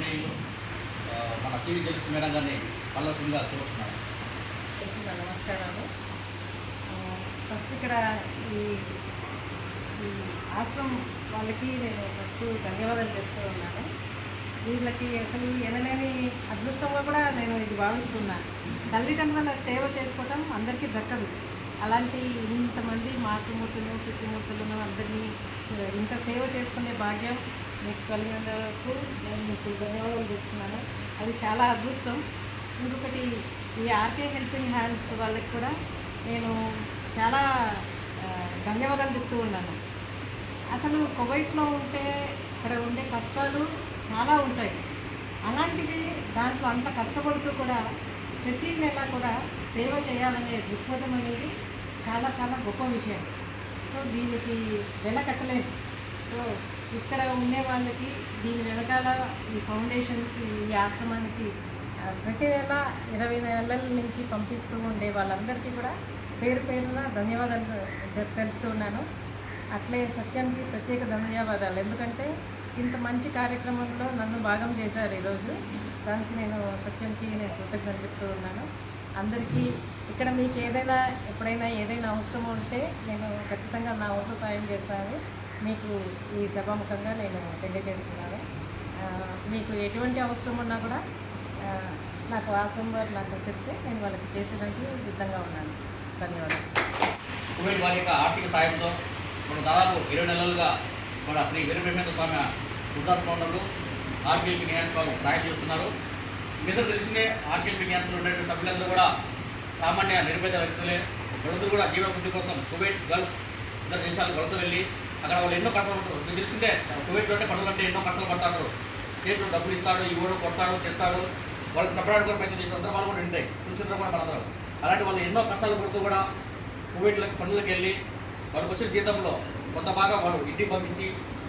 గౌరవనీయులు, మన CV judge madam గారిని పల్లవసిందిగా కోరుతున్నాను నమస్కారాలు. ఫస్ట్ ఇక్కడ ఈ ఆశ్రమం వాళ్ళకి నేను ఫస్ట్ ధన్యవాదాలు చెప్తూ ఉన్నాను. వీళ్ళకి అసలు ఎనలేని అదృష్టంగా కూడా నేను ఇది భావిస్తున్నాను తల్లిదండ్రుల సేవ చేసుకోవటం అందరికీ దక్కదు. అలాంటి ఇంతమంది మాతృమూర్తులు పితృమూర్తులను అందరినీ ఇంత సేవ చేసుకునే భాగ్యం మీకు కలిగినందుకు నేను మీకు ధన్యవాదాలు చెప్తున్నాను. అది చాలా అదృష్టం. ఇంకొకటి ఈ ఆర్కే హెల్పింగ్ హ్యాండ్స్ వాళ్ళకి కూడా నేను చాలా ధన్యవాదాలు చెప్తూ ఉన్నాను. అసలు కువైట్లో ఉంటే ఇక్కడ ఉండే కష్టాలు చాలా ఉంటాయి. అలాంటిది దాంట్లో అంత కష్టపడుతూ కూడా ప్రతి నెల కూడా సేవ చేయాలనే దృక్పథం అనేది చాలా చాలా గొప్ప విషయం. సో దీనికి వెనకట్టలేదు సో ఇక్కడ ఉండే వాళ్ళకి దీని వెనకాల ఈ ఫౌండేషన్కి ఈ ఆశ్రమానికి ప్రతి నెల ఇరవై నెలల నుంచి పంపిస్తూ ఉండే వాళ్ళందరికీ కూడా పేరు పేరున ధన్యవాదాలు తెలుపుతున్నాను. అట్లే సత్యంకి ప్రత్యేక ధన్యవాదాలు. ఎందుకంటే ఇంత మంచి కార్యక్రమంలో నన్ను భాగం చేశారు ఈరోజు. దానికి నేను సత్యంకి నేను కృతజ్ఞత చెప్తూ ఉన్నాను. అందరికీ ఇక్కడ మీకు ఏదైనా ఎప్పుడైనా ఏదైనా అవసరం ఉంటే నేను ఖచ్చితంగా నా వంతు సాయం చేస్తాను. మీకు ఈ సభాముఖంగా నేను తెలియజేస్తున్నాను. మీకు ఎటువంటి అవసరం ఉన్నా కూడా నాకు ఆశ్రమం వారు నాకు చెప్తే నేను వాళ్ళకి చేసేదానికి సిద్ధంగా ఉన్నాను. ధన్యవాదాలు. కోవిడ్ వారి యొక్క ఆర్థిక సాయంతో మన దాదాపు ఇరవై నెలలుగా మన శ్రీ వీరబ్రహ్మేంద్ర స్వామి వృద్ధాస్ భవనంలో ఆర్కేఎల్పి న్యాన్స్ వాళ్ళు సాయం చేస్తున్నారు. మీతో తెలిసిందే ఆర్కేఎల్పి న్యాన్స్లో ఉన్నటువంటి సభ్యులందరూ కూడా సామాన్య నిర్భేద వ్యక్తులే. వాళ్ళందరూ కూడా జీవనభృతి కోసం కువైట్ గల్ఫ్ ఇతర దేశాలకు వలస వెళ్ళి అక్కడ వాళ్ళు ఎన్నో కష్టాలు పడతారు మీకు తెలిసిందే కువైట్లో అంటే పనులు అంటే ఎన్నో కష్టాలు పడతారు. స్టేట్లో డబ్బులు ఇస్తాడు ఇవ్వడం కొడతాడు తిడతాడు వాళ్ళు చెప్పడానికి కూడా ప్రయత్నం చేసిన వాళ్ళు కూడా ఉంటాయి చూసిన కూడా మనందరం అలాంటి వాళ్ళు ఎన్నో కష్టాలు పడుతూ కూడా కువైట్లకు పనులకు వెళ్ళి వాళ్ళకి వచ్చిన జీతంలో కొంత భాగం వాళ్ళు ఇంటికి పంపించి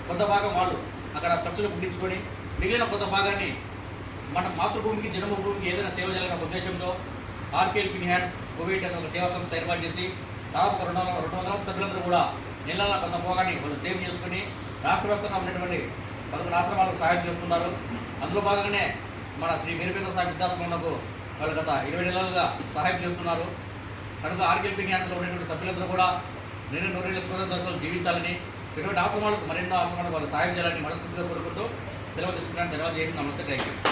కొంత భాగం వాళ్ళు అక్కడ ఖర్చులు పుట్టించుకొని మిగిలిన కొంత భాగాన్ని మన మాతృభూమికి జన్మభూమికి ఏదైనా సేవ చేయాలనే ఉద్దేశంతో ఉద్దేశంతో ఆర్కేఎల్పి హ్యాండ్స్ కోవిడ్ అనే ఒక సేవా సంస్థ ఏర్పాటు చేసి దాదాపు ఒక రెండు వందల రెండు వందల సభ్యులందరూ కూడా నెల కొంత భాగాన్ని వాళ్ళు సేవ్ చేసుకుని రాష్ట్ర వ్యాప్తంగా ఉన్నటువంటి పదకొండు ఆశ్రమాలకు సహాయం చేస్తున్నారు. అందులో భాగంగానే మన శ్రీ వీరభేంద్ర స్వామి విద్యాశ్రమంలో వాళ్ళు గత ఇరవై నెలలుగా సహాయం చేస్తున్నారు. కనుక ఆర్కెల్పీ జ్ఞానంలో ఉన్నటువంటి సభ్యులందరూ కూడా నేను నూరేళ్ళ స్వతంత్ర జీవించాలని ఇటువంటి ఆశ్రమాలకు మరెన్నో ఆశ్రమాలకు వాళ్ళు సహాయం చేయాలని మనస్ఫూర్తిగా కోరుకుంటూ సెలవు తీసుకున్నాను. ధన్యవాదాలు. చేయండి నమస్తే. Thank you